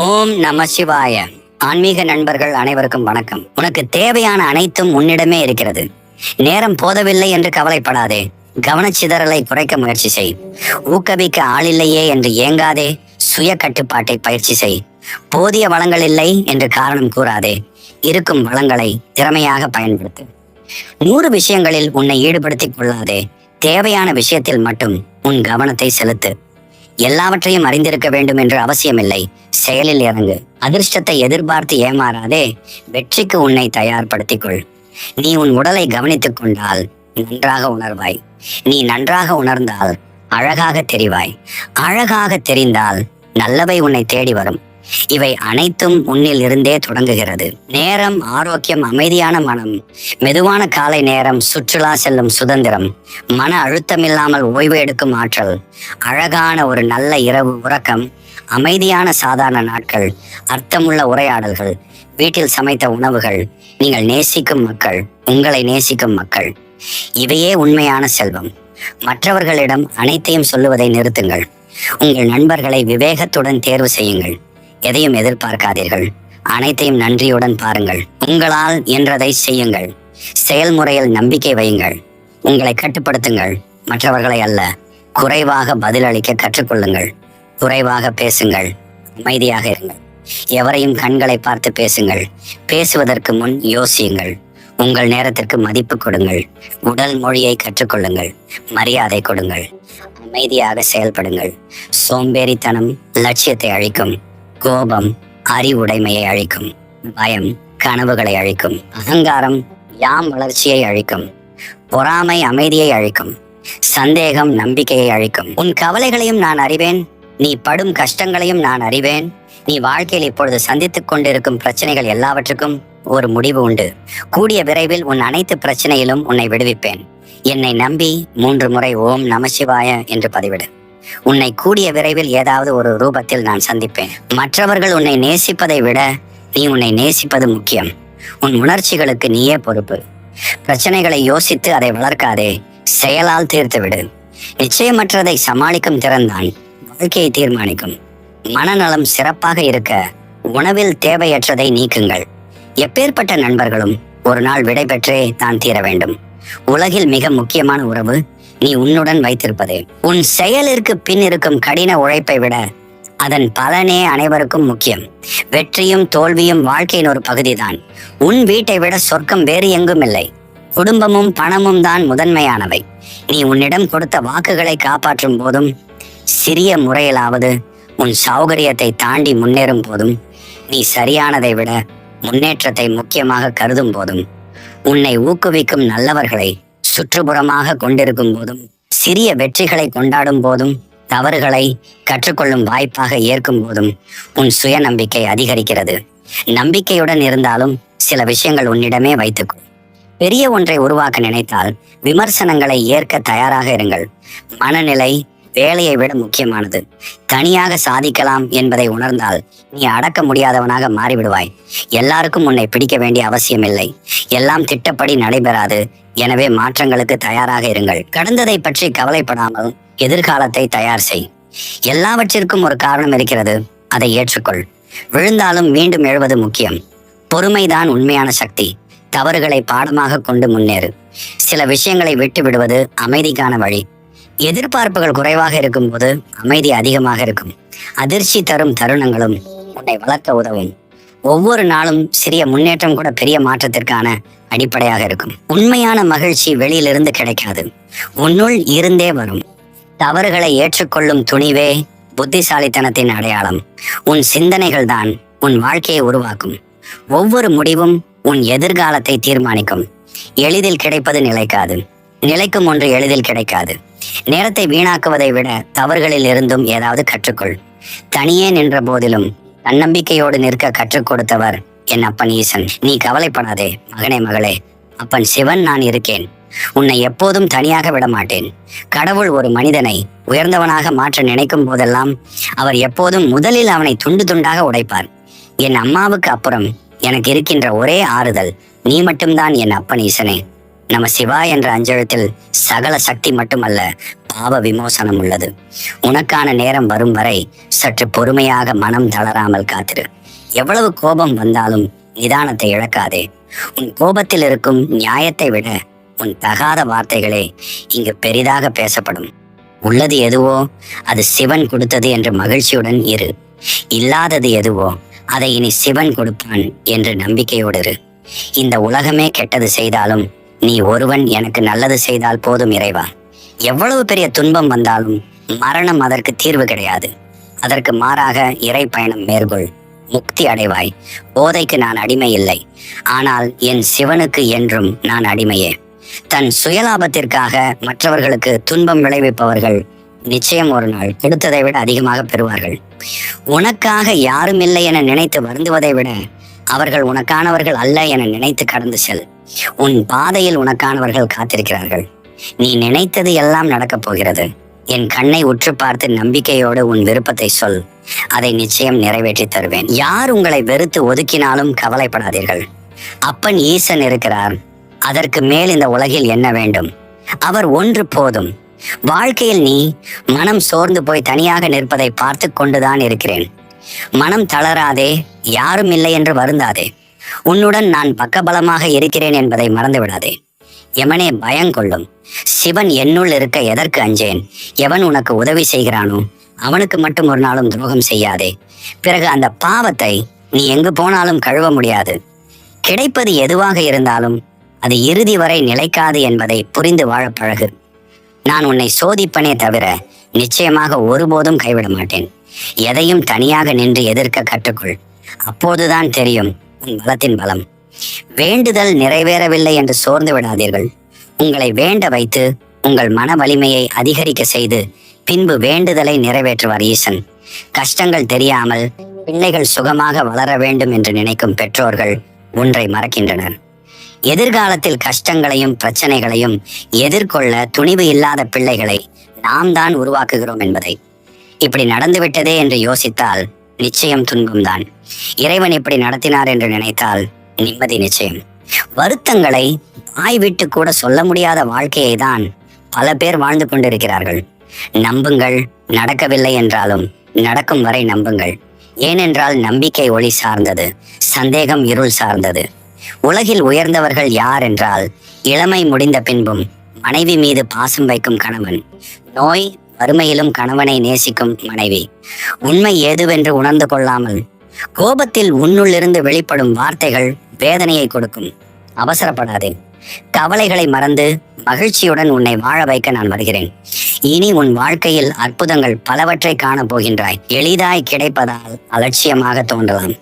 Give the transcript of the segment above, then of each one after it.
ஓம் நம சிவாய. ஆன்மீக நண்பர்கள் அனைவருக்கும் வணக்கம். உனக்கு தேவையான அனைத்தும் உன்னிடமே இருக்கிறது. நேரம் போதவில்லை என்று கவலைப்படாதே. கவனச்சிதறலை குறைக்க முயற்சி செய். ஊக்கவிக்க ஆளில்லையே என்று ஏங்காதே. சுய கட்டுப்பாட்டை பயிற்சி செய். போதிய வளங்கள் இல்லை என்று காரணம் கூறாதே. இருக்கும் வளங்களை திறமையாக பயன்படுத்து. நூறு விஷயங்களில் உன்னை ஈடுபடுத்திக் கொள்ளாதே. தேவையான விஷயத்தில் மட்டும் உன் கவனத்தை செலுத்து. எல்லாவற்றையும் அறிந்திருக்க வேண்டும் என்று அவசியமில்லை. செயலில் இறங்கு. அதிர்ஷ்டத்தை எதிர்பார்த்து ஏமாறாதே. வெற்றிக்கு உன்னை தயார்படுத்திக் கொள் நீ உன் உடலை கவனித்துக் கொண்டால் நன்றாக உணர்வாய். நீ நன்றாக உணர்ந்தால் அழகாக தெரிவாய். அழகாக தெரிந்தால் நல்லவை உன்னை தேடி வரும். இவை அனைத்தும் உன்னில் இருந்தே தொடங்குகிறது. நேரம் ஆரோக்கியம் அமைதியான மனம் மெதுவான காலை நேரம் சுற்றுலா செல்லும் சுதந்திரம் மன அழுத்தமில்லாமல் ஓய்வு எடுக்கும் ஆற்றல் அழகான ஒரு நல்ல இரவு உறக்கம் அமைதியான சாதாரண நாட்கள் அர்த்தமுள்ள உரையாடல்கள் வீட்டில் சமைத்த உணவுகள் நீங்கள் நேசிக்கும் மக்கள் உங்களை நேசிக்கும் மக்கள். இவையே உண்மையான செல்வம். மற்றவர்களிடம் அனைத்தையும் சொல்லுவதை நிறுத்துங்கள். உங்கள் நண்பர்களை விவேகத்துடன் தேர்வு செய்யுங்கள். எதையும் எதிர்பார்க்காதீர்கள். அனைத்தையும் நன்றியுடன் பாருங்கள். உங்களால் என்றதை செய்யுங்கள். செயல்முறையில் நம்பிக்கை வையுங்கள். உங்களை கட்டுப்படுத்துங்கள். மற்றவர்களை அல்ல குறைவாக பதிலளிக்க கற்றுக்கொள்ளுங்கள். குறைவாக பேசுங்கள். அமைதியாக இருங்கள். எவரையும் கண்களை பார்த்து பேசுங்கள். பேசுவதற்கு முன் யோசியுங்கள். உங்கள் நேரத்திற்கு மதிப்பு கொடுங்கள். உடல் மொழியை கற்றுக்கொள்ளுங்கள். மரியாதை கொடுங்கள். அமைதியாக செயல்படுங்கள். சோம்பேறித்தனம் லட்சியத்தை அழிக்கும். கோபம் அறிவுடைமையை அழிக்கும் பயம் கனவுகளை அழிக்கும் அகங்காரம் யாம் வளர்ச்சியை அழிக்கும் பொறாமை அமைதியை அழிக்கும் சந்தேகம் நம்பிக்கையை அழிக்கும். உன் கவலைகளையும் நான் அறிவேன் நீ படும் கஷ்டங்களையும் நான் அறிவேன். நீ வாழ்க்கையில் இப்பொழுது சந்தித்துக் கொண்டிருக்கும் பிரச்சனைகள் எல்லாவற்றுக்கும் ஒரு முடிவு உண்டு. கூடிய விரைவில் உன் அனைத்து பிரச்சனையிலும் உன்னை விடுவிப்பேன். என்னை நம்பி மூன்று முறை ஓம் நமசிவாய என்று பதிவிடு. உன்னை கூடிய விரைவில் ஏதாவது ஒரு ரூபத்தில் நான் சந்திப்பேன். மற்றவர்கள் உன்னை நேசிப்பதை விட நீ உன்னை நேசிப்பது முக்கியம். உன் உணர்ச்சிகளுக்கு நீயே பொறுப்பு. பிரச்சனைகளை யோசித்து அதை வளர்க்காதே. செயலால் தீர்த்து விடு. நிச்சயமற்றதை சமாளிக்கும் திறன்தான் வாழ்க்கையை தீர்மானிக்கும். மனநலம் சிறப்பாக இருக்க உணவில் தேவையற்றதை நீக்குங்கள். எப்பேற்பட்ட நண்பர்களும் ஒரு நாள் விடை பெற்றே தான் தீர வேண்டும். உலகில் மிக முக்கியமான உறவு நீ உன்னுடன் வைத்திருப்பது. உன் செயலிற்கு பின் இருக்கும் கடின உழைப்பை விட அதன் பலனே அனைவருக்கும் முக்கியம். வெற்றியும் தோல்வியும் வாழ்க்கையின் ஒரு பகுதிதான். உன் வீட்டை விட சொர்க்கம் வேறு எங்கும் இல்லை. குடும்பமும் பணமும் தான் முதன்மையானவை. நீ உன்னிடம் கொடுத்த வாக்குகளை காப்பாற்றும் போதும் சிறிய முறையிலாவது உன் சௌகரியத்தை தாண்டி முன்னேறும் போதும் நீ சரியானதை விட முன்னேற்றத்தை முக்கியமாக கருதும் போதும். உன்னை ஊக்குவிக்கும் நல்லவர்களை சுற்றுப்புறமாக கொண்டிருக்கும் போதும் சிறிய வெற்றிகளை கொண்டாடும் போதும் தவறுகளை கற்றுக்கொள்ளும் வாய்ப்பாக ஏற்கும் போதும் உன் சுயநம்பிக்கை அதிகரிக்கிறது. நம்பிக்கையுடன் இருந்தாலும் சில விஷயங்கள் உன்னிடமே வைத்துக்கும் பெரிய ஒன்றை உருவாக்க நினைத்தால் விமர்சனங்களை ஏற்க தயாராக இருங்கள். மனநிலை வேலையை விட முக்கியமானது. தனியாக சாதிக்கலாம் என்பதை உணர்ந்தால் நீ அடக்க முடியாதவனாக மாறிவிடுவாய். எல்லாருக்கும் உன்னை பிடிக்க வேண்டிய அவசியமில்லை. எல்லாம் திட்டப்படி நடைபெறாது. எனவே மாற்றங்களுக்கு தயாராக இருங்கள். கடந்ததை பற்றி கவலைப்படாமல் எதிர்காலத்தை தயார் செய். எல்லாவற்றிற்கும் ஒரு காரணம் இருக்கிறது. அதை ஏற்றுக்கொள். விழுந்தாலும் மீண்டும் எழுவது முக்கியம். பொறுமைதான் உண்மையான சக்தி. தவறுகளை பாடமாக கொண்டு முன்னேறு. சில விஷயங்களை விட்டு விடுவது அமைதிக்கான வழி. எதிர்பார்ப்புகள் குறைவாக இருக்கும்போது அமைதி அதிகமாக இருக்கும். அதிர்ச்சி தரும் தருணங்களும் உன்னை வளர்க்க உதவும். ஒவ்வொரு நாளும் சிறிய முன்னேற்றம் கூட பெரிய மாற்றத்திற்கான அடிப்படையாக இருக்கும். உண்மையான மகிழ்ச்சி வெளியிலிருந்து கிடைக்காது. உன்னுள் இருந்தே வரும். தவறுகளை ஏற்றுக்கொள்ளும் துணிவே புத்திசாலித்தனத்தின் அடையாளம். உன் சிந்தனைகள் தான் உன் வாழ்க்கையை உருவாக்கும். ஒவ்வொரு முடிவும் உன் எதிர்காலத்தை தீர்மானிக்கும். எளிதில் கிடைப்பது நிலைக்காது. நிலைக்கும் ஒன்று எளிதில் கிடைக்காது. நேரத்தை வீணாக்குவதை விட தவறுகளில் இருந்தும் ஏதாவது கற்றுக்கொள். தனியே நின்ற போதிலும் தன்னம்பிக்கையோடு நிற்க கற்றுக் கொடுத்தவர் என் அப்பன் ஈசன். நீ கவலைப்படாதே மகனே மகளே. அப்பன் சிவன் நான் இருக்கேன். உன்னை எப்போதும் தனியாக விட மாட்டேன். கடவுள் ஒரு மனிதனை உயர்ந்தவனாக மாற்ற நினைக்கும் போதெல்லாம் அவர் எப்போதும் முதலில் அவனை துண்டு துண்டாக உடைப்பார். என் அம்மாவுக்கு அப்புறம் எனக்கு இருக்கின்ற ஒரே ஆறுதல் நீ மட்டும்தான் என் அப்பன் ஈசனே. நம்ம சிவா என்ற அஞ்செழுத்தில் சகல சக்தி மட்டுமல்ல பாவ விமோசனம் உள்ளது. உனக்கான நேரம் வரும் வரை சற்று பொறுமையாக மனம் தளராமல் காத்திரு. எவ்வளவு கோபம் வந்தாலும் நிதானத்தை இழக்காதே. உன் கோபத்தில் இருக்கும் நியாயத்தை விட உன் தகாத வார்த்தைகளே இங்கு பெரிதாக பேசப்படும். உள்ளது எதுவோ அது சிவன் கொடுத்தது என்று மகிழ்ச்சியுடன் இரு. இல்லாதது எதுவோ அதை இனி சிவன் கொடுப்பான் என்று நம்பிக்கையோடு இரு. இந்த உலகமே கெட்டது செய்தாலும் நீ ஒருவன் எனக்கு நல்லது செய்தால் போதும் இறைவா. எவ்வளவு பெரிய துன்பம் வந்தாலும் மரணம் அதற்கு தீர்வு கிடையாது. அதற்கு மாறாக இறை பயணம் மேற்கொள். முக்தி அடைவாய். போதைக்கு நான் அடிமை இல்லை. ஆனால் என் சிவனுக்கு என்றும் நான் அடிமையே. தன் சுயலாபத்திற்காக மற்றவர்களுக்கு துன்பம் விளைவிப்பவர்கள் நிச்சயம் ஒரு நாள் கொடுத்ததை விட அதிகமாக பெறுவார்கள். உனக்காக யாரும் இல்லை என நினைத்து வருந்துவதை விட அவர்கள் உனக்கானவர்கள் அல்ல என நினைத்து கடந்து செல். உன் பாதையில் உனக்கானவர்கள் காத்திருக்கிறார்கள். நீ நினைத்தது எல்லாம் நடக்கப் போகிறது. என் கண்ணை உற்று பார்த்து நம்பிக்கையோடு உன் விருப்பத்தை சொல். அதை நிச்சயம் நிறைவேற்றி தருவேன். யார் உங்களை வெறுத்து ஒதுக்கினாலும் கவலைப்படாதீர்கள். அப்பன் ஈசன் இருக்கிறார். அதற்கு மேல் இந்த உலகில் என்ன வேண்டும்? அவர் ஒன்று போதும். வாழ்க்கையில் நீ மனம் சோர்ந்து போய் தனியாக நிற்பதை பார்த்து கொண்டுதான் இருக்கிறேன். மனம் தளராதே. யாரும் இல்லை என்று வருந்தாதே. உன்னுடன் நான் பக்கபலமாக இருக்கிறேன் என்பதை மறந்து விடாதே எமனே பயங்கொள்ளும் சிவன் என்னுள் இருக்க எதற்கு அஞ்சேன்? எவன் உனக்கு உதவி செய்கிறானோ? அவனுக்கு மட்டும் ஒரு நாளும் துரோகம் செய்யாதே. பிறகு அந்த பாவத்தை நீ எங்கு போனாலும் கழுவ முடியாது. கிடைப்பது எதுவாக இருந்தாலும் அது இறுதி வரை நிலைக்காது என்பதை புரிந்து வாழ பழகு. நான் உன்னை சோதிப்பனே தவிர நிச்சயமாக ஒருபோதும் கைவிட மாட்டேன். எதையும் தனியாக நின்று எதிர்க்க கற்றுக்கொள். அப்போதுதான் தெரியும் உன் பலத்தின் பலம். வேண்டுதல் நிறைவேறவில்லை என்று சோர்ந்து விடாதீர்கள். உங்களை வேண்ட வைத்து உங்கள் மன வலிமையை அதிகரிக்க செய்து பின்பு வேண்டுதலை நிறைவேற்றுவார் ஈசன். கஷ்டங்கள் தெரியாமல் பிள்ளைகள் சுகமாக வளர வேண்டும் என்று நினைக்கும் பெற்றோர்கள் ஒன்றை மறக்கின்றனர். எதிர்காலத்தில் கஷ்டங்களையும் பிரச்சனைகளையும் எதிர்கொள்ள துணிவு இல்லாத பிள்ளைகளை நாம் தான் உருவாக்குகிறோம் என்பதை. இப்படி நடந்துவிட்டதே என்று யோசித்தால் நிச்சயம் துன்பம்தான். இறைவன் இப்படி நடத்தினார் என்று நினைத்தால் நிம்மதி நிச்சயம். வருத்தங்களை வாய் விட்டு கூட சொல்ல முடியாத வாழ்க்கையை தான் பல பேர் வாழ்ந்து கொண்டிருக்கிறார்கள். நம்புங்கள் நடக்கவில்லை என்றாலும் நடக்கும் வரை நம்புங்கள். ஏனென்றால் நம்பிக்கை ஒளி சார்ந்தது சந்தேகம் இருள் சார்ந்தது. உலகில் உயர்ந்தவர்கள் யார் என்றால் இளமை முடிந்த பின்பும் மனைவி மீது பாசம் வைக்கும் கணவன். நோய் வறுமையிலும் கணவனை நேசிக்கும் மனைவி. உண்மை ஏதுவென்று உணர்ந்து கொள்ளாமல் கோபத்தில் உன்னுள்ளிருந்து வெளிப்படும் வார்த்தைகள் வேதனையை கொடுக்கும். அவசரப்படாதே. கவலைகளை மறந்து மகிழ்ச்சியுடன் உன்னை வாழ வைக்க நான் வருகிறேன். இனி உன் வாழ்க்கையில் அற்புதங்கள் பலவற்றை காணப் போகின்றாய். எளிதாய் கிடைப்பதால் அலட்சியமாக தோன்றலாம்.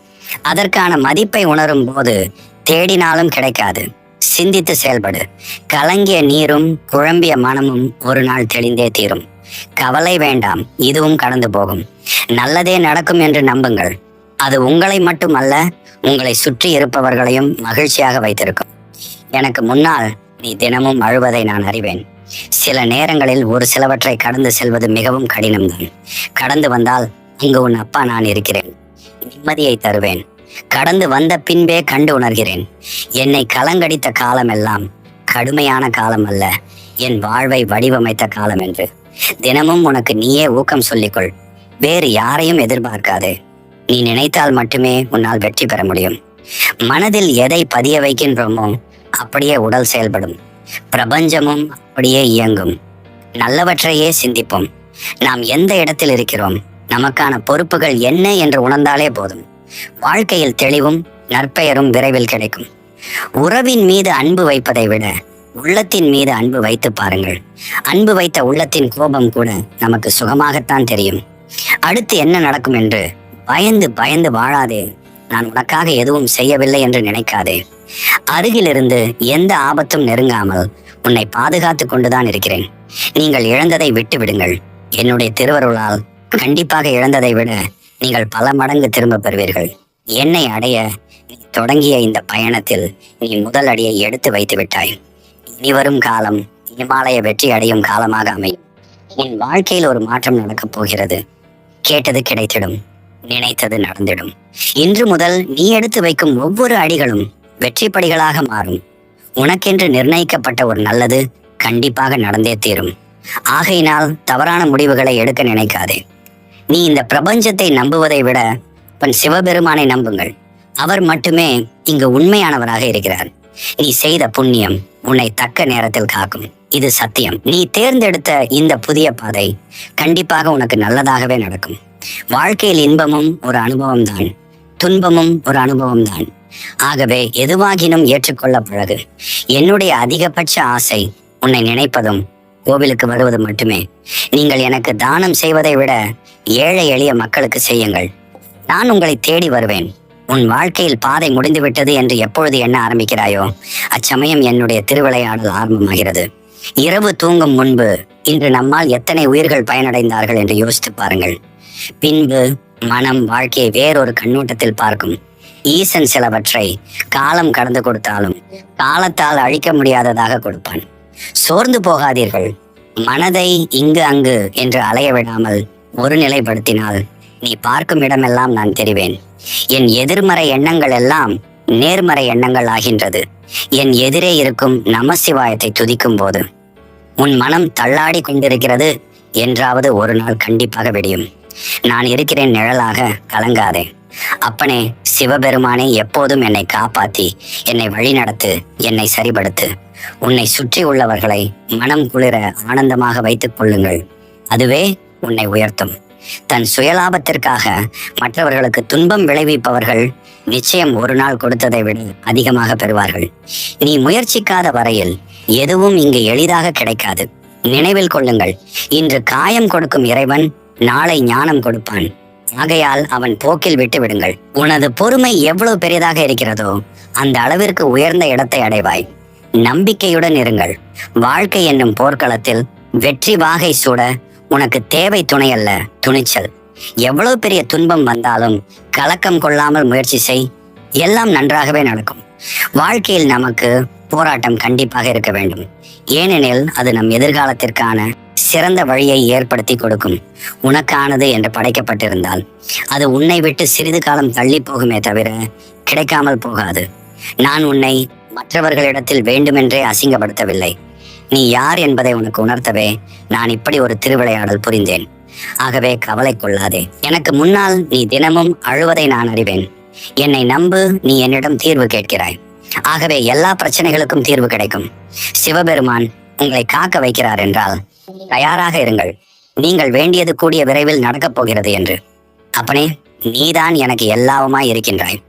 அதற்கான மதிப்பை உணரும் போது தேடினாலும் கிடைக்காது. சிந்தித்து செயல்படு. கலங்கிய நீரும் குழம்பிய மனமும் ஒரு நாள் தெளிந்தே தீரும். கவலை வேண்டாம் இதுவும் கடந்து போகும். நல்லதே நடக்கும் என்று நம்புங்கள். அது உங்களை மட்டுமல்ல உங்களை சுற்றி இருப்பவர்களையும் மகிழ்ச்சியாக வைத்திருக்கும். எனக்கு முன்னால் நீ தினமும் அழுவதை நான் அறிவேன். சில நேரங்களில் ஒரு சிலவற்றை கடந்து செல்வது மிகவும் கடினம்தான் கடந்து வந்தால் இங்கு உன் அப்பா நான் இருக்கிறேன். நிம்மதியை தருவேன். கடந்து வந்த பின்பே கண்டு உணர்கிறேன். என்னை கலங்கடித்த காலமெல்லாம் கடுமையான காலம் அல்ல என் வாழ்வை வடிவமைத்த காலம் என்று தினமும் உனக்கு நீயே ஊக்கம் சொல்லிக்கொள். வேறு யாரையும் எதிர்பார்க்காது. நீ நினைத்தால் மட்டுமே உன்னால் வெற்றி பெற முடியும். மனதில் எதை பதிய வைக்கின்றோமோ அப்படியே உடல் செயல்படும். பிரபஞ்சமும் அப்படியே இயங்கும். நல்லவற்றையே சிந்திப்போம். நாம் எந்த இடத்தில் இருக்கிறோம் நமக்கான பொறுப்புகள் என்ன என்று உணர்ந்தாலே போதும். வாழ்க்கையில் தெளிவும் நற்பெயரும் விரைவில் கிடைக்கும். உறவின் மீது அன்பு வைப்பதை விட உள்ளத்தின் மீது அன்பு வைத்து பாருங்கள். அன்பு வைத்த உள்ளத்தின் கோபம் கூட நமக்கு சுகமாகத்தான் தெரியும். அடுத்து என்ன நடக்கும் என்று பயந்து பயந்து வாழாதே. நான் உனக்காக எதுவும் செய்யவில்லை என்று நினைக்காதே. அருகிலிருந்து எந்த ஆபத்தும் நெருங்காமல் உன்னை பாதுகாத்து கொண்டுதான் இருக்கிறேன். நீங்கள் இழந்ததை விட்டு விடுங்கள். என்னுடைய திருவருளால் கண்டிப்பாக இழந்ததை விட நீங்கள் பல மடங்கு திரும்ப பெறுவீர்கள். என்னை அடைய தொடங்கிய இந்த பயணத்தில் நீ முதல் அடியை எடுத்து வைத்து விட்டாய். இனி வரும் காலம் இமாலய வெற்றி அடையும் காலமாக அமையும். உன் வாழ்க்கையில் ஒரு மாற்றம் நடக்கப் போகிறது. கேட்டது கிடைத்திடும் நினைத்தது நடந்திடும். இன்று முதல் நீ எடுத்து வைக்கும் ஒவ்வொரு அடிகளும் வெற்றி படிகளாக மாறும். உனக்கென்று நிர்ணயிக்கப்பட்ட ஒரு நல்லது கண்டிப்பாக நடந்தே தீரும். ஆகையினால் தவறான முடிவுகளை எடுக்க நினைக்காதே. நீ இந்த பிரபஞ்சத்தை நம்புவதை விட பன் சிவபெருமானை நம்புங்கள். அவர் மட்டுமே இங்கு உண்மையானவராக இருக்கிறார். நீ செய்த புண்ணியம் உன்னை தக்க நேரத்தில் காக்கும். இது சத்தியம். நீ தேர்ந்தெடுத்த இந்த புதிய பாதை கண்டிப்பாக உனக்கு நல்லதாகவே நடக்கும். வாழ்க்கையில் இன்பமும் ஒரு அனுபவம் தான் துன்பமும் ஒரு அனுபவம் தான் ஆகவே எதுவாகினும் ஏற்றுக்கொள்ள பழகு. என்னுடைய அதிகபட்ச ஆசை உன்னை நினைப்பதும் கோவிலுக்கு வருவது மட்டுமே. நீங்கள் எனக்கு தானம் செய்வதை விட ஏழை எளிய மக்களுக்கு செய்யுங்கள். நான் உங்களை தேடி வருவேன். உன் வாழ்க்கையில் பாதை முடிந்துவிட்டது என்று எப்பொழுது எண்ண ஆரம்பிக்கிறாயோ அச்சமயம் என்னுடைய திருவிளையாடல் ஆரம்பமாகிறது. இரவு தூங்கும் முன்பு இன்று நம்மால் எத்தனை உயிர்கள் பயனடைந்தார்கள் என்று யோசித்து பாருங்கள். பின்பு மனம் வாழ்க்கையை வேறொரு கண்ணோட்டத்தில் பார்க்கும். ஈசன் சிலவற்றை காலம் கடந்து கொடுத்தாலும் காலத்தால் அழிக்க முடியாததாக கொடுப்பான். சோர்ந்து போகாதீர்கள். மனதை இங்கு அங்கு என்று அலைய விடாமல் ஒரு நிலைப்படுத்தினால் நீ பார்க்கும் இடமெல்லாம் நான் தெரிவேன். என் எதிர்மறை எண்ணங்கள் எல்லாம் நேர்மறை எண்ணங்கள் ஆகின்றது. என் எதிரே இருக்கும் நமசிவாயத்தை துதிக்கும் போது உன் மனம் தள்ளாடி கொண்டிருக்கிறது என்றாவது ஒரு நாள் கண்டிப்பாக விடியும். நான் இருக்கிறேன் நிழலாக கலங்காதே. அப்பனே சிவபெருமானே எப்போதும் என்னை காப்பாத்தி என்னை வழிநடத்து என்னை சரிபடுத்து உன்னை சுற்றி உள்ளவர்களை மனம் குளிர ஆனந்தமாக வைத்துக் கொள்ளுங்கள். அதுவே உன்னை உயர்த்தும். தன் சுயலாபத்திற்காக மற்றவர்களுக்கு துன்பம் விளைவிப்பவர்கள் நிச்சயம் ஒரு நாள் கொடுத்ததை விட அதிகமாக பெறுவார்கள். நீ முயற்சிக்காத வரையில் எதுவும் இங்கு எளிதாக கிடைக்காது. நினைவில் கொள்ளுங்கள் இன்று காயம் கொடுக்கும் இறைவன் நாளை ஞானம் கொடுப்பான். ஆகையால் அவன் போக்கில் விட்டு விடுங்கள். உனது பொறுமை எவ்வளவு பெரியதாக இருக்கிறதோ அந்த அளவிற்கு உயர்ந்த இடத்தை அடைவாய். நம்பிக்கையுடன் இருங்கள். வாழ்க்கை என்னும் போர்க்களத்தில் வெற்றி வாகை சூட உனக்கு தேவை துணை அல்ல துணிச்சல். எவ்வளவு பெரிய துன்பம் வந்தாலும் கலக்கம் கொள்ளாமல் முயற்சி செய். எல்லாம் நன்றாகவே நடக்கும். வாழ்க்கையில் நமக்கு போராட்டம் கண்டிப்பாக இருக்க வேண்டும். ஏனெனில் அது நம் எதிர்காலத்திற்கான சிறந்த வழியை ஏற்படுத்தி கொடுக்கும். உனக்கானது என்று படைக்கப்பட்டிருந்தால் அது உன்னை விட்டு சிறிது காலம் தள்ளி போகுமே தவிர கிடைக்காமல் போகாது. நான் உன்னை மற்றவர்களிடத்தில் வேண்டுமென்றே அசிங்கப்படுத்தவில்லை. நீ யார் என்பதை உனக்கு உணர்த்தவே நான் இப்படி ஒரு திருவிளையாடல் புரிந்தேன். ஆகவே கவலை கொள்ளாதே. எனக்கு முன்னால் நீ தினமும் அழுவதை நான் அறிவேன். என்னை நம்பு நீ என்னிடம் தீர்வு கேட்கிறாய். ஆகவே எல்லா பிரச்சனைகளுக்கும் தீர்வு கிடைக்கும். சிவபெருமான் உங்களை காக்க வைக்கிறார் என்றால் தயாராக இருங்கள். நீங்கள் வேண்டியது கூடிய விரைவில் நடக்கப் போகிறது என்று. அப்பனே நீதான் எனக்கு எல்லாவுமாய் இருக்கின்றாய்.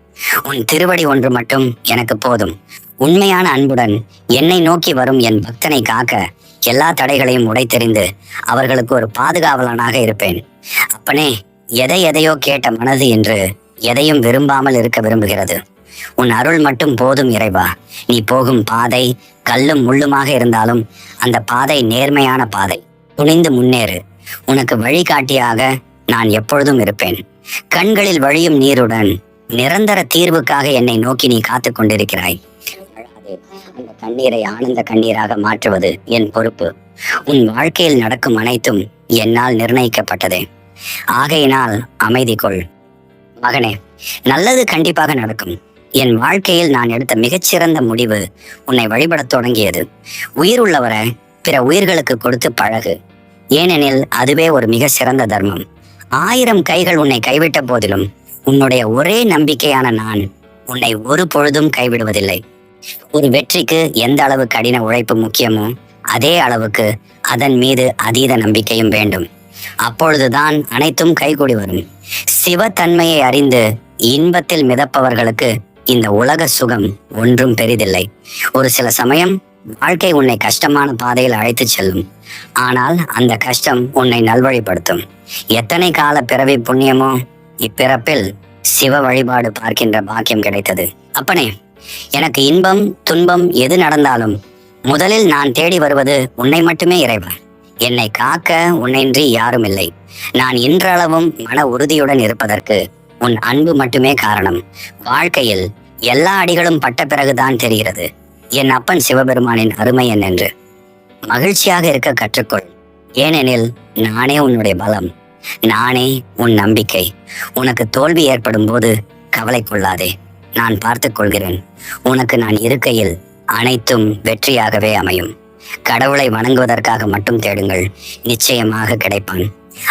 உன் திருவடி ஒன்று மட்டும் எனக்கு போதும். உண்மையான அன்புடன் என்னை நோக்கி வரும் என் பக்தனை காக்க எல்லா தடைகளையும் உடைத்தெறிந்து அவர்களுக்கு ஒரு பாதுகாவலனாக இருப்பேன். அப்பனே எதை எதையோ கேட்ட மனது என்று எதையும் விரும்பாமல் இருக்க விரும்புகிறது. உன் அருள் மட்டும் போதும் இறைவா. நீ போகும் பாதை கல்லும் முள்ளுமாக இருந்தாலும் அந்த பாதை நேர்மையான பாதை. துணிந்து முன்னேறு. உனக்கு வழிகாட்டியாக நான் எப்பொழுதும் இருப்பேன். கண்களில் வழியும் நீருடன் நிரந்தர தீர்வுக்காக என்னை நோக்கி நீ காத்து கொண்டிருக்கிறாய். அழாதே. அந்த கண்ணீரை ஆனந்த கண்ணீராக மாற்றுவது என் பொறுப்பு. உன் வாழ்க்கையில் நடக்கும் அனைத்தும் என்னால் நிர்ணயிக்கப்பட்டது. ஆகையினால் அமைதி கொள். மகனே நல்லது கண்டிப்பாக நடக்கும். என் வாழ்க்கையில் நான் எடுத்த மிகச்சிறந்த முடிவு உன்னை வழிபடத் தொடங்கியது. உயிர் உள்ளவரை பிற உயிர்களுக்கு கொடுத்து பழகு. ஏனெனில் அதுவே ஒரு மிக சிறந்த தர்மம். ஆயிரம் கைகள் உன்னை கைவிட்ட போதிலும் உன்னுடைய ஒரே நம்பிக்கையான நான் உன்னை ஒரு பொழுதும் கைவிடுவதில்லை. ஒரு வெற்றிக்கு எந்த அளவு கடின உழைப்பு முக்கியமோ அதே அளவுக்கு அதன் மீது அதீத நம்பிக்கையும் வேண்டும். அப்பொழுதுதான் அனைத்தும் கைகூடி வரும். சிவத்தன்மையை அறிந்து இன்பத்தில் மிதப்பவர்களுக்கு இந்த உலக சுகம் ஒன்றும் பெரிதில்லை. ஒரு சில சமயம் வாழ்க்கை உன்னை கஷ்டமான பாதையில் அழைத்துச் செல்லும். ஆனால் அந்த கஷ்டம் உன்னை நல்வழிப்படுத்தும். எத்தனை கால பிறவி புண்ணியமோ இப்பிறப்பில் சிவ வழிபாடு பார்க்கின்ற பாக்கியம் கிடைத்தது. அப்பனே எனக்கு இன்பம் துன்பம் எது நடந்தாலும் முதலில் நான் தேடி வருவது உன்னை மட்டுமே இறைவன். என்னை காக்க உன்னின்றி யாரும் இல்லை. நான் இன்றளவும் மன உறுதியுடன் இருப்பதற்கு உன் அன்பு மட்டுமே காரணம். வாழ்க்கையில் எல்லா அடிகளும் பட்ட பிறகுதான் தெரிகிறது. என் அப்பன் சிவபெருமானின் அருமை என்னென்று. மகிழ்ச்சியாக இருக்க கற்றுக்கொள். ஏனெனில் நானே உன்னுடைய பலம். நானே உன் நம்பிக்கை. உனக்கு தோல்வி ஏற்படும் போது கவலை கொள்ளாதே. நான் பார்த்துக் கொள்கிறேன். உனக்கு நான் இருக்கையில் அனைத்தும் வெற்றியாகவே அமையும். கடவுளை வணங்குவதற்காக மட்டும் தேடுங்கள். நிச்சயமாக கிடைப்பான்.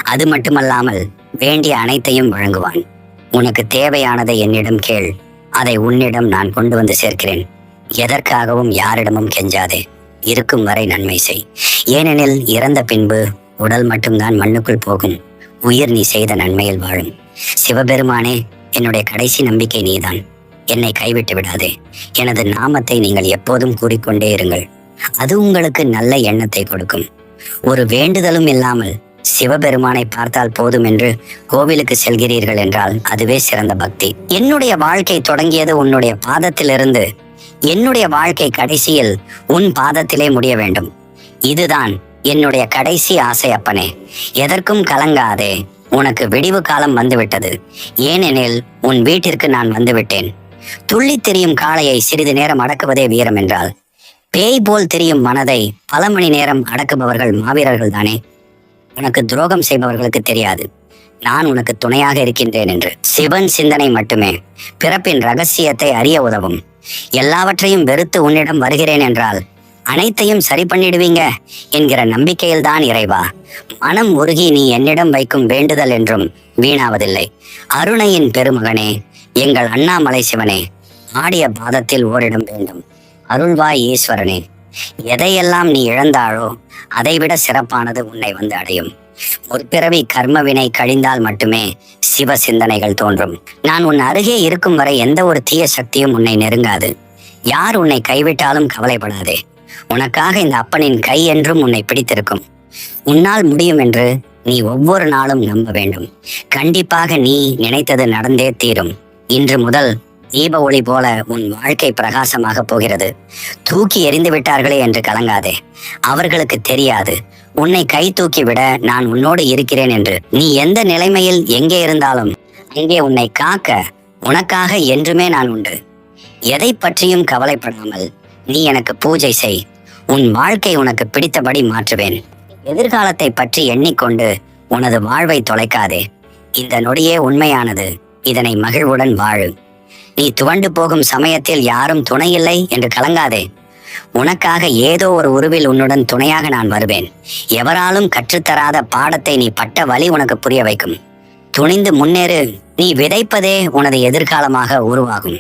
அது மட்டுமல்லாமல் வேண்டிய அனைத்தையும் வழங்குவான். உனக்கு தேவையானதை என்னிடம் கேள். அதை உன்னிடம் நான் கொண்டு வந்து சேர்க்கிறேன். எதற்காகவும் யாரிடமும் கெஞ்சாதே. இருக்கும் வரை நன்மை செய். ஏனெனில் இறந்த பின்பு உடல் மட்டும்தான் மண்ணுக்குள் போகும். உயிர் நீ செய்த நன்மையில் வாழும். சிவபெருமானே என்னுடைய கடைசி நம்பிக்கை நீதான். என்னை கைவிட்டு விடாதே. எனது நாமத்தை நீங்கள் எப்போதும் கூறிக்கொண்டே இருங்கள். அது உங்களுக்கு நல்ல எண்ணத்தை கொடுக்கும். ஒரு வேண்டுதலும் இல்லாமல் சிவபெருமானை பார்த்தால் போதும் என்று கோவிலுக்கு செல்கிறீர்கள் என்றால் அதுவே சிறந்த பக்தி. என்னுடைய வாழ்க்கை தொடங்கியது உன்னுடைய பாதத்திலிருந்து. என்னுடைய வாழ்க்கை கடைசியில் உன் பாதத்திலே முடிய வேண்டும். இதுதான் என்னுடைய கடைசி ஆசை அப்பனே. எதற்கும் கலங்காதே. உனக்கு விடிவு காலம் வந்துவிட்டது. ஏனெனில் உன் வீட்டிற்கு நான் வந்துவிட்டேன். துள்ளி தெரியும் காளையை சிறிது நேரம் அடக்குவதே வீரம் என்றால் பேய் போல் தெரியும் மனதை பல மணி நேரம் அடக்குபவர்கள் மாவீரர்கள் தானே? உனக்கு துரோகம் செய்பவர்களுக்கு தெரியாது. நான் உனக்கு துணையாக இருக்கின்றேன் என்று. சிவன் சிந்தனை மட்டுமே. பிறப்பின் ரகசியத்தை அறிய உதவும். எல்லாவற்றையும் வெறுத்து உன்னிடம் வருகிறேன் என்றால் அனைத்தையும் சரி பண்ணிடுவீங்க என்கிற நம்பிக்கையில்தான் இறைவா. மனம் உருகி நீ என்னிடம் வைக்கும் வேண்டுதல் என்றும் வீணாவதில்லை. அருணையின் பெருமகனே எங்கள் அண்ணாமலை சிவனே ஆடிய பாதத்தில் ஓரிடம் வேண்டும். அருள்வாய் ஈஸ்வரனே எதையெல்லாம் நீ இழந்தாளோ அதைவிட சிறப்பானது உன்னை வந்து அடையும். முற்பிறவி கர்மவினை கழிந்தால் மட்டுமே சிவ சிந்தனைகள் தோன்றும். நான் உன் அருகே இருக்கும் வரை எந்த ஒரு தீய சக்தியும் உன்னை நெருங்காது. யார் உன்னை கைவிட்டாலும் கவலைப்படாதே. உனக்காக இந்த அப்பனின் கை என்றும் உன்னை பிடித்திருக்கும். உன்னால் முடியும் என்று நீ ஒவ்வொரு நாளும் நம்ப வேண்டும். கண்டிப்பாக நீ நினைத்தது நடந்தே தீரும். இன்று முதல் தீப ஒளி போல உன் வாழ்க்கை பிரகாசமாக போகிறது. தூக்கி எறிந்து விட்டார்களே என்று கலங்காதே. அவர்களுக்கு தெரியாது. உன்னை கை தூக்கி விட நான் உன்னோடு இருக்கிறேன் என்று. நீ எந்த நிலைமையில் எங்கே இருந்தாலும் அங்கே உன்னை காக்க உனக்காக என்றுமே நான் உண்டு. எதை பற்றியும் கவலைப்படாமல் நீ எனக்கு பூஜை செய். உன் வாழ்க்கை உனக்கு பிடித்தபடி மாற்றுவேன். எதிர்காலத்தை பற்றி எண்ணிக்கொண்டு உனது வாழ்வை தொலைக்காதே. இந்த நொடியே உண்மையானது. இதனை மகிழ்வுடன் வாழு. நீ துவண்டு போகும் சமயத்தில் யாரும் துணை இல்லை என்று கலங்காதே. உனக்காக ஏதோ ஒரு உருவில் உன்னுடன் துணையாக நான் வருவேன். எவராலும் கற்றுத்தராத பாடத்தை நீ பட்ட வழி உனக்கு புரிய வைக்கும். துணிந்து முன்னேறு நீ விதைப்பதே உனது எதிர்காலமாக உருவாகும்.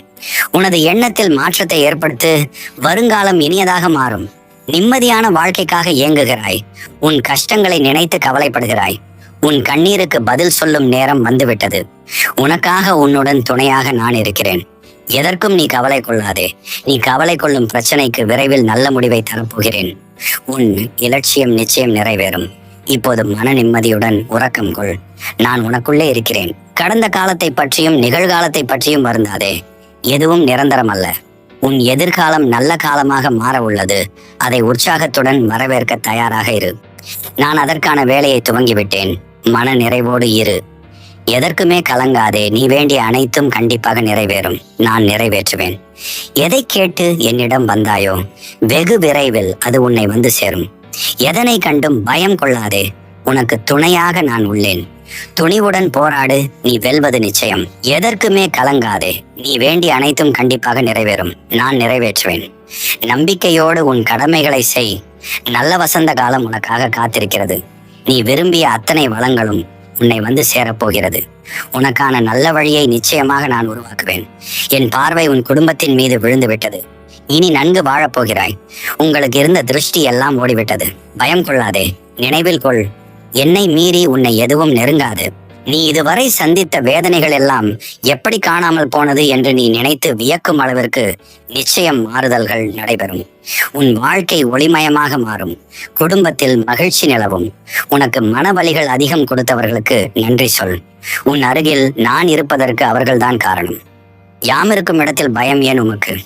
உனது எண்ணத்தில் மாற்றத்தை ஏற்படுத்து வருங்காலம் இனியதாக மாறும். நிம்மதியான வாழ்க்கைக்காக இயங்குகிறாய். உன் கஷ்டங்களை நினைத்து கவலைப்படுகிறாய். உன் கண்ணீருக்கு பதில் சொல்லும் நேரம் வந்துவிட்டது. உனக்காக உன்னுடன் துணையாக நான் இருக்கிறேன். எதற்கும் நீ கவலை கொள்ளாதே. நீ கவலை கொள்ளும் பிரச்சனைக்கு விரைவில் நல்ல முடிவை தரப்போகிறேன். உன் இலட்சியம் நிச்சயம் நிறைவேறும். இப்போது மன நிம்மதியுடன் உறக்கம் கொள். நான் உனக்குள்ளே இருக்கிறேன். கடந்த காலத்தை பற்றியும் நிகழ்காலத்தை பற்றியும் வருந்தாதே. எதுவும் நிரந்தரம் அல்ல. உன் எதிர்காலம் நல்ல காலமாக மாற உள்ளது. அதை உற்சாகத்துடன் வரவேற்க தயாராக இரு. நான் அதற்கான வேலையை துவங்கிவிட்டேன். மன நிறைவோடு இரு. எதற்குமே கலங்காதே. நீ வேண்டிய அனைத்தும் கண்டிப்பாக நிறைவேறும். நான் நிறைவேற்றுவேன். எதை கேட்டு என்னிடம் வந்தாயோ? வெகு விரைவில் அது உன்னை வந்து சேரும். எதனை கண்டும் பயம் கொள்ளாதே. உனக்கு துணையாக நான் உள்ளேன். துணிவுடன் போராடு. நீ வெல்வது நிச்சயம். எதற்குமே கலங்காதே. நீ வேண்டிய அனைத்தும் கண்டிப்பாக நிறைவேறும். நான் நிறைவேற்றுவேன். நம்பிக்கையோடு உன் கடமைகளை செய். நல்ல வசந்த காலம் உனக்காக காத்திருக்கிறது. நீ விரும்பிய அத்தனை வளங்களும் உன்னை வந்து சேரப்போகிறது. உனக்கான நல்ல வழியை நிச்சயமாக நான் உருவாக்குவேன். என் பார்வை உன் குடும்பத்தின் மீது விழுந்து விட்டது இனி நன்கு வாழப்போகிறாய். உங்களுக்கு இருந்த திருஷ்டி எல்லாம் ஓடிவிட்டது. பயம் கொள்ளாதே. நினைவில் கொள். என்னை மீறி உன்னை எதுவும் நெருங்காது. நீ இதுவரை சந்தித்த வேதனைகள் எல்லாம் எப்படி காணாமல் போனது என்று நீ நினைத்து வியக்கும் அளவிற்கு நிச்சயம் மாறுதல்கள் நடைபெறும். உன் வாழ்க்கை ஒளிமயமாக மாறும். குடும்பத்தில் மகிழ்ச்சி நிலவும். உனக்கு மனவலிகள் அதிகம் கொடுத்தவர்களுக்கு நன்றி சொல். உன் அருகில் நான் இருப்பதற்கு அவர்கள்தான் காரணம். யாமிருக்கும் இடத்தில் பயம் ஏன் உமக்கு?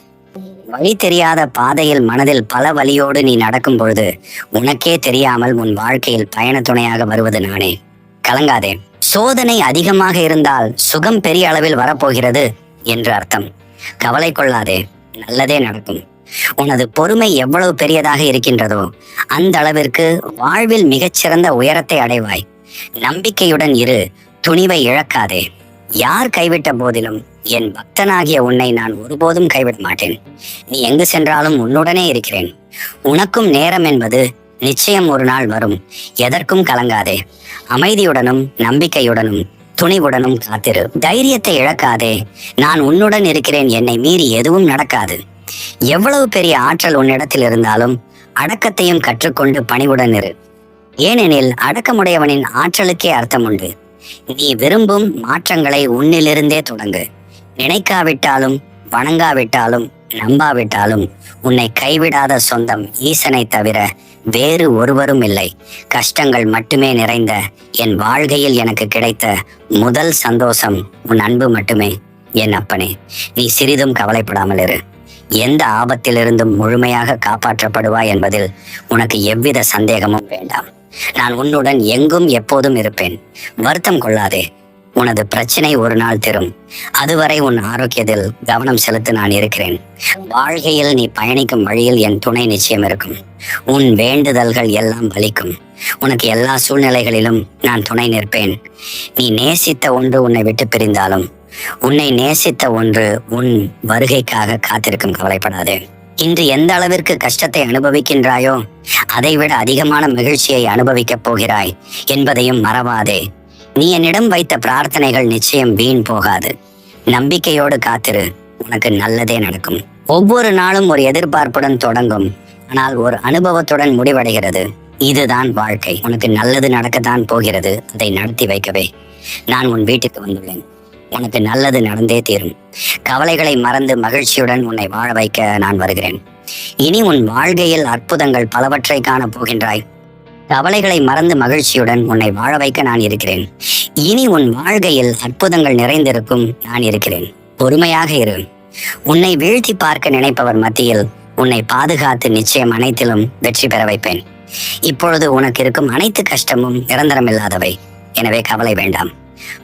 வழி தெரியாத பாதையில் மனதில் பல வழியோடு நீ நடக்கும் பொழுது உனக்கே தெரியாமல் உன் வாழ்க்கையில் பயண துணையாக வருவது நானே. கலங்காதே. சோதனை அதிகமாக இருந்தால் சுகம் பெரிய அளவில் வரப்போகிறது என்று அர்த்தம். கவலை கொள்ளாதே நல்லதே நடக்கும். உனது பொறுமை எவ்வளவு பெரியதாக இருக்கின்றதோ அந்த அளவிற்கு வாழ்வில் மிகச்சிறந்த உயரத்தை அடைவாய். நம்பிக்கையுடன் இரு துணிவை இழக்காதே. யார் கைவிட்ட போதிலும் என் பக்தனாகிய உன்னை நான் ஒருபோதும் கைவிட மாட்டேன். நீ எங்கு சென்றாலும் உன்னுடனே இருக்கிறேன். உனக்கும் நேரம் என்பது நிச்சயம் ஒரு நாள் வரும். எதற்கும் கலங்காதே. அமைதியுடனும் நம்பிக்கையுடனும் துணிவுடனும் காத்திரு. தைரியத்தை இழக்காதே. நான் உன்னுடன் இருக்கிறேன். என்னை மீறி எதுவும் நடக்காது. எவ்வளவு பெரிய ஆற்றல் உன்னிடத்தில் இருந்தாலும் அடக்கத்தையும் கற்றுக்கொண்டு பணிவுடன் இரு. ஏனெனில் அடக்கமுடையவனின் ஆற்றலுக்கே அர்த்தம் உண்டு நீ விரும்பும் மாற்றங்களை உன்னிலிருந்தே தொடங்கு. நினைக்காவிட்டாலும் வணங்காவிட்டாலும் நம்பாவிட்டாலும் உன்னை கைவிடாத சொந்தம் ஈசனை தவிர வேறு ஒருவரும் இல்லை. கஷ்டங்கள் மட்டுமே நிறைந்த என் வாழ்கையில் எனக்கு கிடைத்த முதல் சந்தோஷம் உன் அன்பு மட்டுமே என் அப்பனே. நீ சிறிதும் கவலைப்படாமல் இரு. எந்த ஆபத்திலிருந்தும் முழுமையாக காப்பாற்றப்படுவாய் என்பதில் உனக்கு எவ்வித சந்தேகமும் வேண்டாம். நான் உன்னுடன் எங்கும் எப்போதும் இருப்பேன். வருத்தம் கொள்ளாதே. உனது பிரச்சனை ஒரு நாள் தரும். அதுவரை உன் ஆரோக்கியத்தில் கவனம் செலுத்த நான் இருக்கிறேன். வாழ்கையில் நீ பயணிக்கும் வழியில் என் துணை நிச்சயம் இருக்கும். உன் வேண்டுதல்கள் எல்லாம் பலிக்கும் உனக்கு எல்லா சூழ்நிலைகளிலும் நான் துணை நிற்பேன். நீ நேசித்த ஒன்று உன்னை விட்டு பிரிந்தாலும் உன்னை நேசித்த ஒன்று உன் வருகைக்காக காத்திருக்கும். கவலைப்படாதே. இன்று எந்த அளவிற்கு கஷ்டத்தை அனுபவிக்கின்றாயோ அதைவிட அதிகமான மகிழ்ச்சியை அனுபவிக்கப் போகிறாய் என்பதையும் மறவாதே. நீ என்னிடம் வைத்த பிரார்த்தனைகள் நிச்சயம் வீண் போகாது. நம்பிக்கையோடு காத்திரு உனக்கு நல்லதே நடக்கும். ஒவ்வொரு நாளும் ஒரு எதிர்பார்ப்புடன் தொடங்கும். ஆனால் ஒரு அனுபவத்துடன் முடிவடைகிறது. இதுதான் வாழ்க்கை. உனக்கு நல்லது நடக்கத்தான் போகிறது. அதை நடத்தி வைக்கவே. நான் உன் வீட்டுக்கு வந்துள்ளேன். உனக்கு நல்லது நடந்தே தீரும். கவலைகளை மறந்து மகிழ்ச்சியுடன் உன்னை வாழ வைக்க நான் வருகிறேன். இனி உன் வாழ்க்கையில் அற்புதங்கள் பலவற்றை காணப் போகின்றாய். கவலைகளை மறந்து மகிழ்ச்சியுடன் உன்னை வாழ வைக்க நான் இருக்கிறேன். இனி உன் வாழ்க்கையில் அற்புதங்கள் நிறைந்திருக்கும் நான் இருக்கிறேன். பொறுமையாக இரு. உன்னை வீழ்த்தி பார்க்க நினைப்பவர் மத்தியில் உன்னை பாதுகாத்து நிச்சயம் அனைத்திலும் வெற்றி பெற வைப்பேன். இப்பொழுது உனக்கு இருக்கும் அனைத்து கஷ்டமும் நிரந்தரமில்லாதவை. எனவே கவலை வேண்டாம்.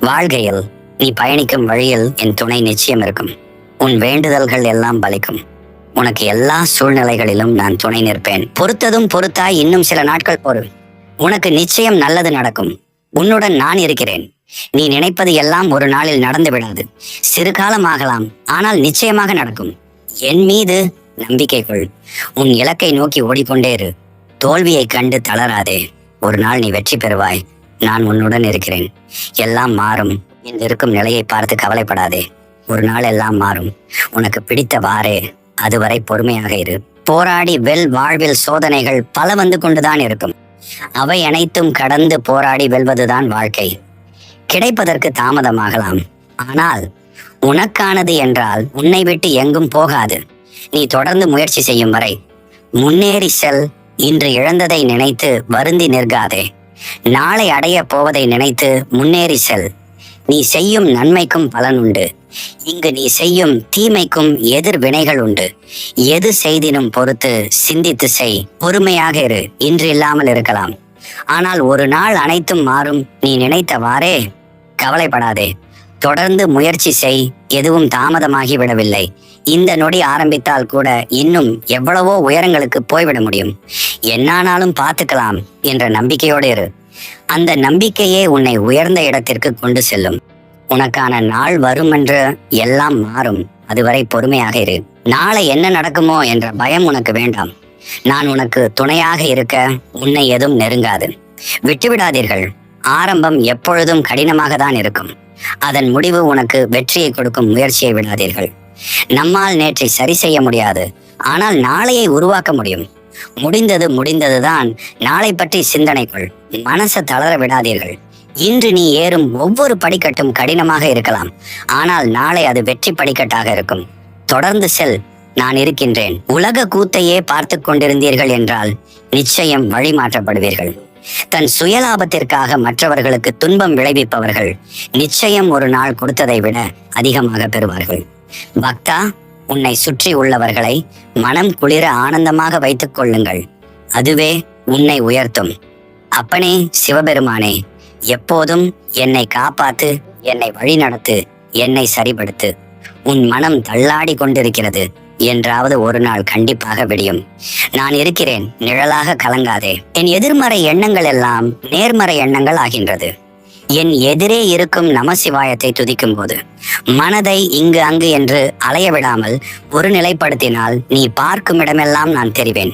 வாழ்கையில் நீ பயணிக்கும் வழியில் என் துணை நிச்சயம் இருக்கும். உன் வேண்டுதல்கள் எல்லாம் பலிக்கும். உனக்கு எல்லா சூழ்நிலைகளிலும் நான் துணை நிற்பேன். பொறுத்ததும் பொறுத்தாய் இன்னும் சில நாட்கள் போரும் உனக்கு நிச்சயம் நல்லது நடக்கும். உன்னுடன் நான் இருக்கிறேன். நீ நினைப்பது எல்லாம் ஒரு நாளில் நடந்து விடாது. சிறு காலம் ஆகலாம் ஆனால் நிச்சயமாக நடக்கும். என் மீது நம்பிக்கை கொள். உன் இலக்கை நோக்கி ஓடிக்கொண்டே இரு. தோல்வியை கண்டு தளராதே. ஒரு நாள் நீ வெற்றி பெறுவாய். நான் உன்னுடன் இருக்கிறேன். எல்லாம் மாறும். இன்று இருக்கும் நிலையை பார்த்து கவலைப்படாதே. ஒரு நாள் எல்லாம் மாறும். உனக்கு பிடித்தவாறே அதுவரை பொறுமையாக இரு. போராடி வெல் வாழ்வில் சோதனைகள் பல வந்து கொண்டுதான் இருக்கும். அவை அனைத்தும் கடந்து போராடி வெல்வதுதான் வாழ்க்கை. கிடைப்பதற்கு தாமதமாகலாம். ஆனால் உனக்கானது என்றால் உன்னை விட்டு எங்கும் போகாது. நீ தொடர்ந்து முயற்சி செய்யும் வரை முன்னேறி செல். இன்று இழந்ததை நினைத்து வருந்தி நிற்காதே. நாளை அடைய போவதை நினைத்து முன்னேறி செல். நீ செய்யும் நன்மைக்கும் பலன் உண்டு. இங்கு நீ செய்யும் தீமைக்கும் எதிர் வினைகள் உண்டு. எது செய்தினும் பொறுத்து சிந்தித்து செய். பொறுமையாக இரு. இன்று இல்லாமல் இருக்கலாம். ஆனால் ஒரு நாள் அனைத்தும் மாறும். நீ நினைத்தவாறே கவலைப்படாதே. தொடர்ந்து முயற்சி செய். எதுவும் தாமதமாகி விடவில்லை. இந்த நொடி ஆரம்பித்தால் கூட இன்னும் எவ்வளவோ உயரங்களுக்கு போய்விட முடியும். என்னானாலும் பார்த்துக்கலாம் என்ற நம்பிக்கையோடு இரு. அந்த நம்பிக்கையே உன்னை உயர்ந்த இடத்திற்கு கொண்டு செல்லும். உனக்கான நாள் வரும் என்று எல்லாம் மாறும். அதுவரை பொறுமையாக இரு. நாளை என்ன நடக்குமோ என்ற பயம் உனக்கு வேண்டாம். நான் உனக்கு துணையாக இருக்க உன்னை எதுவும் நெருங்காது. விட்டுவிடாதீர்கள். ஆரம்பம் எப்பொழுதும் கடினமாக தான் இருக்கும். அதன் முடிவு உனக்கு வெற்றியை கொடுக்கும் முயற்சியை விடாதீர்கள். நம்மால் நேற்றை சரி செய்ய முடியாது. ஆனால் நாளையை உருவாக்க முடியும். முடிந்தது முடிந்ததுதான். நாளை பற்றி சிந்தனைக்குள் மனசை தளர விடாதீர்கள். இன்று நீ ஏறும் ஒவ்வொரு படிக்கட்டும் கடினமாக இருக்கலாம். ஆனால் நாளை அது வெற்றி படிக்கட்டாக இருக்கும். தொடர்ந்து செல் நான் இருக்கின்றேன். உலக கூத்தையே பார்த்து கொண்டிருந்தீர்கள் என்றால் நிச்சயம் வழி மாற்றப்படுவீர்கள் தன் சுயலாபத்திற்காக மற்றவர்களுக்கு துன்பம் விளைவிப்பவர்கள் நிச்சயம் ஒரு நாள் கொடுத்ததை விட அதிகமாக பெறுவார்கள். பக்தா உன்னை சுற்றி உள்ளவர்களை மனம் குளிர ஆனந்தமாக வைத்துக் கொள்ளுங்கள். அதுவே உன்னை உயர்த்தும். அப்பனே சிவபெருமானே எப்போதும் என்னை காப்பாத்து என்னை வழிநடத்து என்னை சரிபடுத்து. உன் மனம் தள்ளாடி கொண்டிருக்கிறது. என்றாவது ஒரு நாள் கண்டிப்பாக விடியும். நான் இருக்கிறேன் நிழலாக கலங்காதே. என் எதிர்மறை எண்ணங்கள் எல்லாம் நேர்மறை எண்ணங்கள் ஆகின்றது. என் எதிரே இருக்கும் நமசிவாயத்தை துதிக்கும் போது மனதை இங்கு அங்கு என்று அலைய விடாமல் ஒரு நிலைப்படுத்தினால் நீ பார்க்கும் இடமெல்லாம் நான் தெரிவேன்.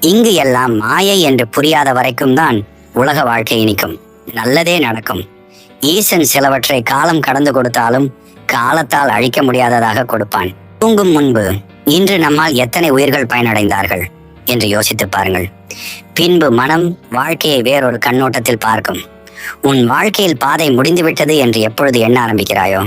இங்கு எல்லாம் மாயை என்று புரியாத வரைக்கும் தான் உலக வாழ்க்கை இனிக்கும். நல்லதே நடக்கும். ஈசன் சிலவற்றை காலம் கடந்து கொடுத்தாலும் காலத்தால் அழிக்க முடியாததாக கொடுப்பான். தூங்கும் முன்பு இன்று நம்மால் எத்தனை உயிர்கள் பயனடைந்தார்கள்? என்று யோசித்து பாருங்கள். பின்பு மனம் வாழ்க்கையை வேறொரு கண்ணோட்டத்தில் பார்க்கும். உன் வாழ்க்கையில் பாதை முடிந்துவிட்டது என்று எப்பொழுது எண்ண ஆரம்பிக்கிறாயோ?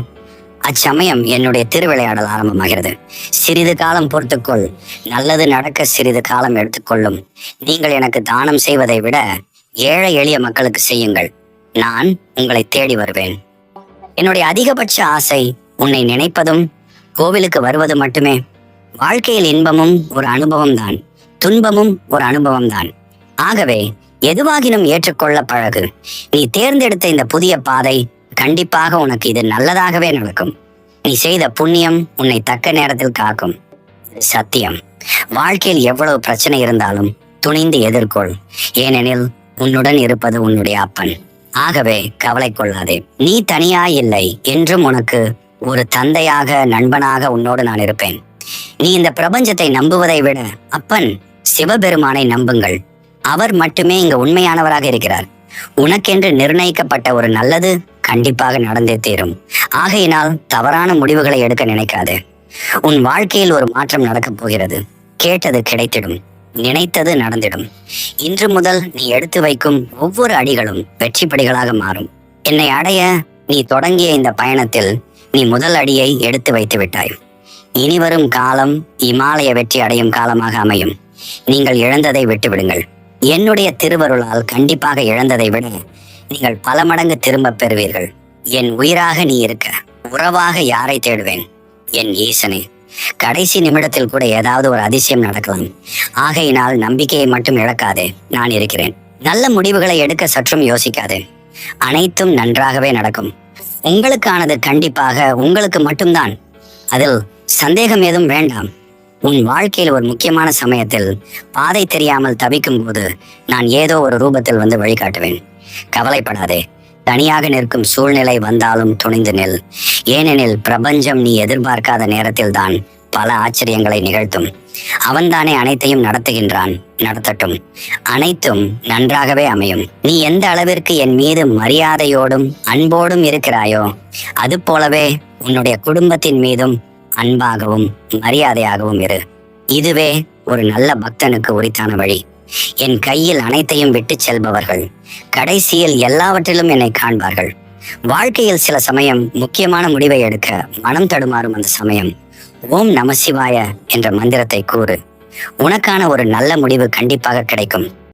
அச்சமயம் என்னுடைய திருவிளையாடல் ஆரம்பமாகிறது. சிறிது காலம் பொறுத்துக்கொள். நல்லது நடக்க சிறிது காலம் எடுத்துக்கொள்ளும். நீங்கள் எனக்கு தானம் செய்வதை விட ஏழை எளிய மக்களுக்கு செய்யுங்கள். நான் உங்களை தேடி வருவேன். என்னுடைய அதிகபட்ச ஆசை உன்னை நினைப்பதும் கோவிலுக்கு வருவது மட்டுமே. வாழ்க்கையில் இன்பமும் ஒரு அனுபவம் தான். துன்பமும் ஒரு அனுபவம் தான். ஆகவே எதுவாகினும் ஏற்றுக்கொள்ள பழகு. நீ தேர்ந்தெடுத்த இந்த புதிய பாதை கண்டிப்பாக உனக்கு இது நல்லதாகவே நடக்கும். நீ செய்த புண்ணியம் உன்னை தக்க நேரத்தில் காக்கும். சத்தியம். வாழ்க்கையில் எவ்வளவு பிரச்சனை இருந்தாலும் துணிந்து எதிர்கொள். ஏனெனில் உன்னுடன் இருப்பது உன்னுடைய அப்பன். ஆகவே கவலை கொள்ளாதே. நீ தனியா இல்லை என்றும் உனக்கு ஒரு தந்தையாக நண்பனாக உன்னோடு நான் இருப்பேன். நீ இந்த பிரபஞ்சத்தை நம்புவதை விட அப்பன் சிவபெருமானை நம்புங்கள். அவர் மட்டுமே இங்கு உண்மையானவராக இருக்கிறார். உனக்கென்று நிர்ணயிக்கப்பட்ட ஒரு நல்லது கண்டிப்பாக நடந்தே தீரும். ஆகையினால் தவறான முடிவுகளை எடுக்க நினைக்காதே. உன் வாழ்க்கையில் ஒரு மாற்றம் நடக்கப் போகிறது. கேட்டது கிடைத்திடும். நினைத்தது நடந்திடும். இன்று முதல் நீ எடுத்து வைக்கும் ஒவ்வொரு அடிகளும் வெற்றி படிகளாக மாறும். என்னை அடைய நீ தொடங்கிய இந்த பயணத்தில் நீ முதல் அடியை எடுத்து வைத்து விட்டாய். இனி வரும் காலம் இமாலய வெற்றி அடையும் காலமாக அமையும். நீங்கள் இழந்ததை விட்டுவிடுங்கள். என்னுடைய திருவருளால் கண்டிப்பாக இழந்ததை விட நீங்கள் பல மடங்கு திரும்பப் பெறுவீர்கள். என் உயிராக நீ இருக்க. உறவாக யாரை தேடுவேன்? என் ஈசனே. கடைசி நிமிடத்தில் கூட ஏதாவது ஒரு அதிசயம் நடக்கலாம். ஆகையினால் நம்பிக்கையை மட்டும் இழக்காதே. நான் இருக்கிறேன். நல்ல முடிவுகளை எடுக்க சற்றும் யோசிக்காதே. அனைத்தும் நன்றாகவே நடக்கும். உங்களுக்கானது கண்டிப்பாக உங்களுக்கு மட்டும்தான். அதில் சந்தேகம் ஏதும் வேண்டாம். உன் வாழ்க்கையில் ஒரு முக்கியமான சமயத்தில் பாதை தெரியாமல் தவிக்கும் போது நான் ஏதோ ஒரு ரூபத்தில் வந்து வழிகாட்டுவேன். கவலைப்படாதே. தனியாக நிற்கும் சூழ்நிலை வந்தாலும் துணிந்து நில். ஏனெனில் பிரபஞ்சம் நீ எதிர்பார்க்காத நேரத்தில்தான் பல ஆச்சரியங்களை நிகழ்த்தும். அவன்தானே அனைத்தையும் நடத்துகின்றான் நடத்தட்டும். அனைத்தும் நன்றாகவே அமையும். நீ எந்த அளவிற்கு என் மீது மரியாதையோடும் அன்போடும் இருக்கிறாயோ அது போலவே உன்னுடைய குடும்பத்தின் மீதும் அன்பாகவும் மரியாதையாகவும் இரு. இதுவே ஒரு நல்ல பக்தனுக்கு உரித்தான வழி. என் கையில் அனைத்தையும் விட்டு செல்பவர்கள். கடைசியில் எல்லாவற்றிலும் என்னை காண்பார்கள். வாழ்க்கையில் சில சமயம் முக்கியமான முடிவை எடுக்க மனம் தடுமாறும் அந்த சமயம் ஓம் நமசிவாய என்ற மந்திரத்தை கூறு. உனக்கான ஒரு நல்ல முடிவு கண்டிப்பாக கிடைக்கும்.